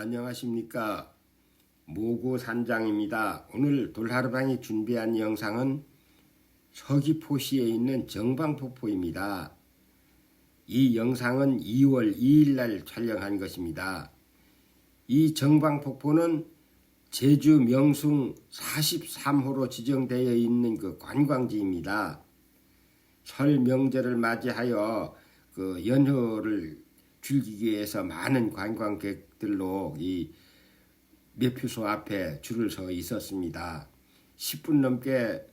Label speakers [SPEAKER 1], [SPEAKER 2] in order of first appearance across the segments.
[SPEAKER 1] 안녕하십니까 모구 산장입니다. 오늘 돌하르방이 준비한 영상은 서귀포시에 있는 정방폭포입니다. 이 영상은 2월 2일 날 촬영한 것입니다. 이 정방폭포는 제주 명승 43호로 지정되어 있는 그 관광지입니다. 설 명절을 맞이하여 그 연휴를 즐기기 위해서 많은 관광객들로 이 매표소 앞에 줄을 서 있었습니다. 10분 넘게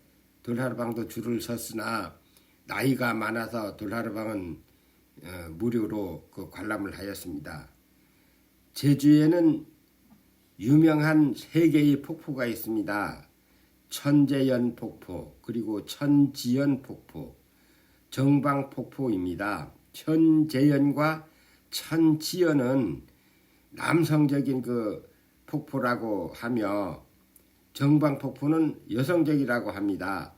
[SPEAKER 1] 돌하르방도 줄을 섰으나 나이가 많아서 돌하르방은 어, 무료로 그 관람을 하였습니다. 제주에는 유명한 세 개의 폭포가 있습니다. 천재연 폭포, 그리고 천지연 폭포, 정방 폭포입니다. 천재연과 천지연은 남성적인 그 폭포라고 하며 정방 폭포는 여성적이라고 합니다.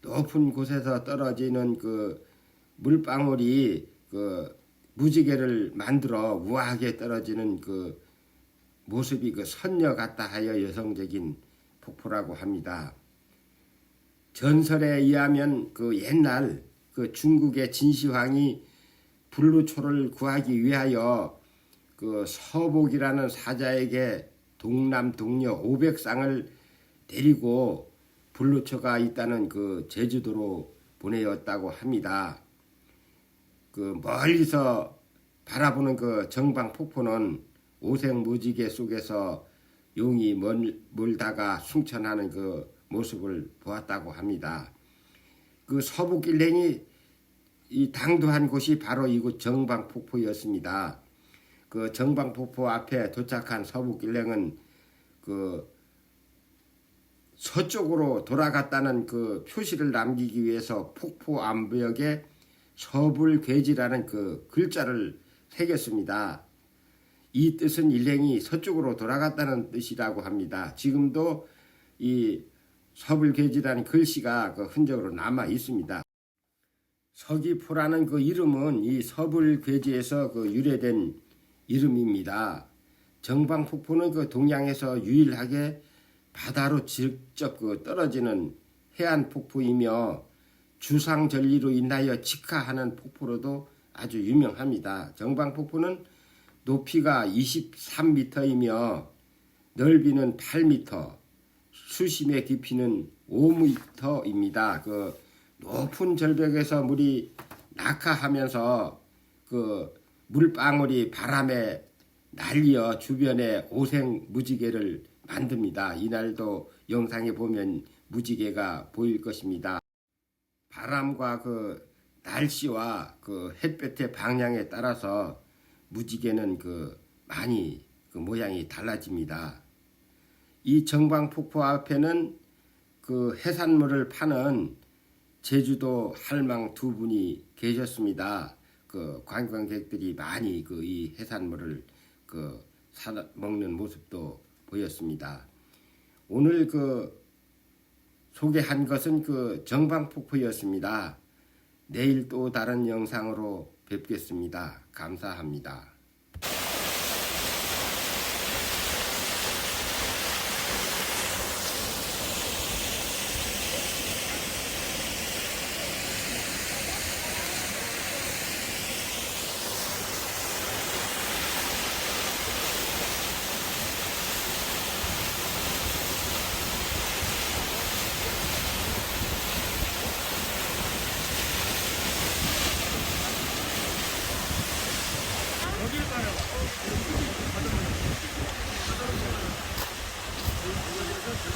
[SPEAKER 1] 높은 곳에서 떨어지는 그 물방울이 그 무지개를 만들어 우아하게 떨어지는 그 모습이 그 선녀 같다 하여 여성적인 폭포라고 합니다. 전설에 의하면 그 옛날 그 중국의 진시황이 불루초를 구하기 위하여 그 서복이라는 사자에게 동남 동녀 500쌍을 데리고 불루초가 있다는 그 제주도로 보내었다고 합니다. 그 멀리서 바라보는 그 정방 폭포는 오색 무지개 속에서 용이 멀, 멀다가 승천하는 그 모습을 보았다고 합니다. 그 서북길랭이 이 당도한 곳이 바로 이곳 정방폭포였습니다. 그 정방폭포 앞에 도착한 서북길랭은 그 서쪽으로 돌아갔다는 그 표시를 남기기 위해서 폭포 암벽에 서불괴지라는 그 글자를 새겼습니다. 이 뜻은 일행이 서쪽으로 돌아갔다는 뜻이라고 합니다. 지금도 이 서불괴지라는 글씨가 그 흔적으로 남아 있습니다. 서귀포라는 그 이름은 이 서불 괴지에서 그 유래된 이름입니다. 정방폭포는 그 동양에서 유일하게 바다로 직접 그 떨어지는 해안 폭포이며 주상 전리로 인하여 직하하는 폭포로도 아주 유명합니다. 정방폭포는 높이가 23m이며 넓이는 8m, 수심의 깊이는 5m입니다. 그 높은 절벽에서 물이 낙하하면서 그 물방울이 바람에 날려 주변에 오색 무지개를 만듭니다. 이날도 영상에 보면 무지개가 보일 것입니다. 바람과 그 날씨와 그 햇볕의 방향에 따라서 무지개는 그 많이 그 모양이 달라집니다. 이 정방폭포 앞에는 그 해산물을 파는 제주도 할망 두 분이 계셨습니다. 그 관광객들이 많이 그 이 해산물을 그 사 먹는 모습도 보였습니다. 오늘 그 소개한 것은 그 정방폭포였습니다. 내일 또 다른 영상으로 뵙겠습니다. 감사합니다.